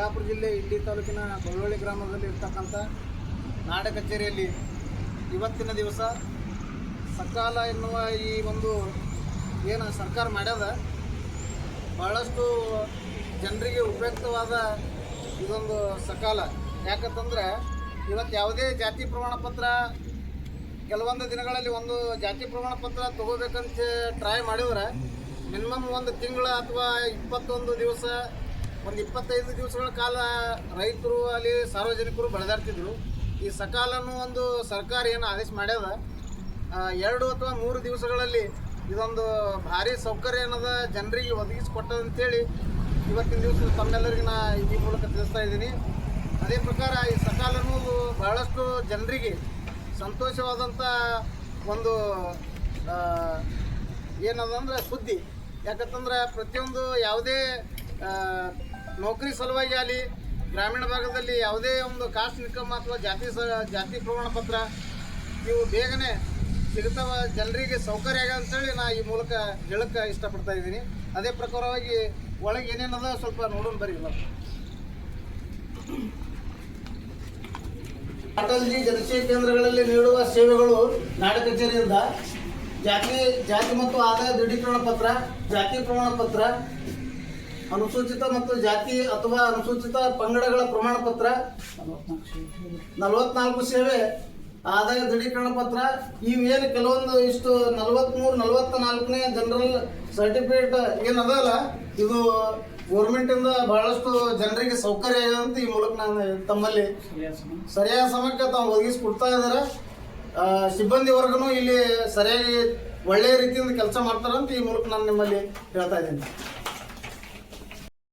ಚಿಕ್ಕಬಳ್ಳಾಪುರ ಜಿಲ್ಲೆ ಇಂಡಿ ತಾಲೂಕಿನ ಬಳ್ಳೊಳ್ಳಿ ಗ್ರಾಮದಲ್ಲಿ ಇರ್ತಕ್ಕಂಥ ನಾಡ ಕಚೇರಿಯಲ್ಲಿ ಇವತ್ತಿನ ದಿವಸ ಸಕಾಲ ಎನ್ನುವ ಈ ಒಂದು ಏನು ಸರ್ಕಾರ ಮಾಡ್ಯದ ಭಾಳಷ್ಟು ಜನರಿಗೆ ಉಪಯುಕ್ತವಾದ ಇದೊಂದು ಸಕಾಲ. ಯಾಕಂತಂದ್ರೆ ಇವತ್ತು ಯಾವುದೇ ಜಾತಿ ಪ್ರಮಾಣ ಪತ್ರ, ಕೆಲವೊಂದು ದಿನಗಳಲ್ಲಿ ಒಂದು ಜಾತಿ ಪ್ರಮಾಣ ಪತ್ರ ತಗೋಬೇಕಂತ ಟ್ರೈ ಮಾಡಿದ್ರೆ, ಮಿನಿಮಮ್ ಒಂದು ತಿಂಗಳ ಅಥವಾ ಇಪ್ಪತ್ತೊಂದು ದಿವಸ ಒಂದು ಇಪ್ಪತ್ತೈದು ದಿವಸಗಳ ಕಾಲ ರೈತರು ಅಲ್ಲಿ ಸಾರ್ವಜನಿಕರು ಬೆಳೆದಾಡ್ತಿದ್ರು ಈ ಸಕಾಲನ್ನು ಒಂದು ಸರ್ಕಾರ ಏನು ಆದೇಶ ಮಾಡ್ಯದ. ಎರಡು ಅಥವಾ ಮೂರು ದಿವಸಗಳಲ್ಲಿ ಇದೊಂದು ಭಾರಿ ಸೌಕರ್ಯ ಏನದ ಜನರಿಗೆ ಒದಗಿಸಿಕೊಟ್ಟದಂತೇಳಿ ಇವತ್ತಿನ ದಿವಸ ತಮ್ಮೆಲ್ಲರಿಗೂ ನಾ ಈ ಮೂಲಕ ತಿಳಿಸ್ತಾ ಇದ್ದೀನಿ. ಅದೇ ಪ್ರಕಾರ ಈ ಸಕಾಲ ಅನ್ನೋದು ಬಹಳಷ್ಟು ಜನರಿಗೆ ಸಂತೋಷವಾದಂಥ ಒಂದು ಏನದಂದ್ರೆ ಸುದ್ದಿ. ಯಾಕಂತಂದ್ರೆ ಪ್ರತಿಯೊಂದು ಯಾವುದೇ ನೌಕರಿ ಸಲುವಾಗಿ ಆಗಲಿ ಗ್ರಾಮೀಣ ಭಾಗದಲ್ಲಿ ಯಾವುದೇ ಒಂದು ಕಾಸ್ಟ್ ಇನ್ಕಮ್ ಅಥವಾ ಜಾತಿ ಸ, ಜಾತಿ ಪ್ರಮಾಣ ಪತ್ರ, ಇವು ಬೇಗನೆ ಸಿಗ್ತಾವ ಜನರಿಗೆ ಸೌಕರ್ಯ ಆಗ ಅಂತೇಳಿ ನಾ ಈ ಮೂಲಕ ಹೇಳಕ್ಕೆ ಇಷ್ಟಪಡ್ತಾ ಇದ್ದೀನಿ. ಅದೇ ಪ್ರಕಾರವಾಗಿ ಒಳಗೆ ಏನೇನದ ಸ್ವಲ್ಪ ನೋಡೋಣ ಬರ್ರಿ ಇವತ್ತು ಅಟಲ್ಜಿ ಜನಸೇವಾ ಕೇಂದ್ರಗಳಲ್ಲಿ ನೀಡುವ ಸೇವೆಗಳು ನಾಡ ಕಚೇರಿಯಿಂದ ಜಾತಿ ಜಾತಿ ಮತ್ತು ಆದಾಯ ದೃಢೀಕರಣ ಪತ್ರ, ಜಾತಿ ಪ್ರಮಾಣ ಪತ್ರ ಅನುಸೂಚಿತ ಮತ್ತು ಜಾತಿ ಅಥವಾ ಅನುಸೂಚಿತ ಪಂಗಡಗಳ ಪ್ರಮಾಣ ಪತ್ರ ನಲವತ್ನಾಲ್ಕು ಸೇವೆ, ಆದಾಯ ದೃಢೀಕರಣ ಪತ್ರ ಇವೇನು ಕೆಲವೊಂದು ಇಷ್ಟು ನಲವತ್ತ್ಮೂರು ನಲವತ್ತ ನಾಲ್ಕನೇ ಜನರಲ್ ಸರ್ಟಿಫಿಕೇಟ್ ಏನದಲ್ಲ, ಇದು ಗೌರ್ಮೆಂಟಿಂದ ಬಹಳಷ್ಟು ಜನರಿಗೆ ಸೌಕರ್ಯ ಆಗಿದೆ ಅಂತ ಈ ಮೂಲಕ ನಾನು ತಮ್ಮಲ್ಲಿ ಸರಿಯಾದ ಸಮಯಕ್ಕೆ ತಾವು ಒದಗಿಸ್ಕೊಡ್ತಾ ಇದ್ದಾರೆ ಸಿಬ್ಬಂದಿ ವರ್ಗನು ಇಲ್ಲಿ ಸರಿಯಾಗಿ ಒಳ್ಳೆಯ ರೀತಿಯಿಂದ ಕೆಲಸ ಮಾಡ್ತಾರಂತ ಈ ಮೂಲಕ ನಾನು ನಿಮ್ಮಲ್ಲಿ ಹೇಳ್ತಾ ಇದ್ದೀನಿ.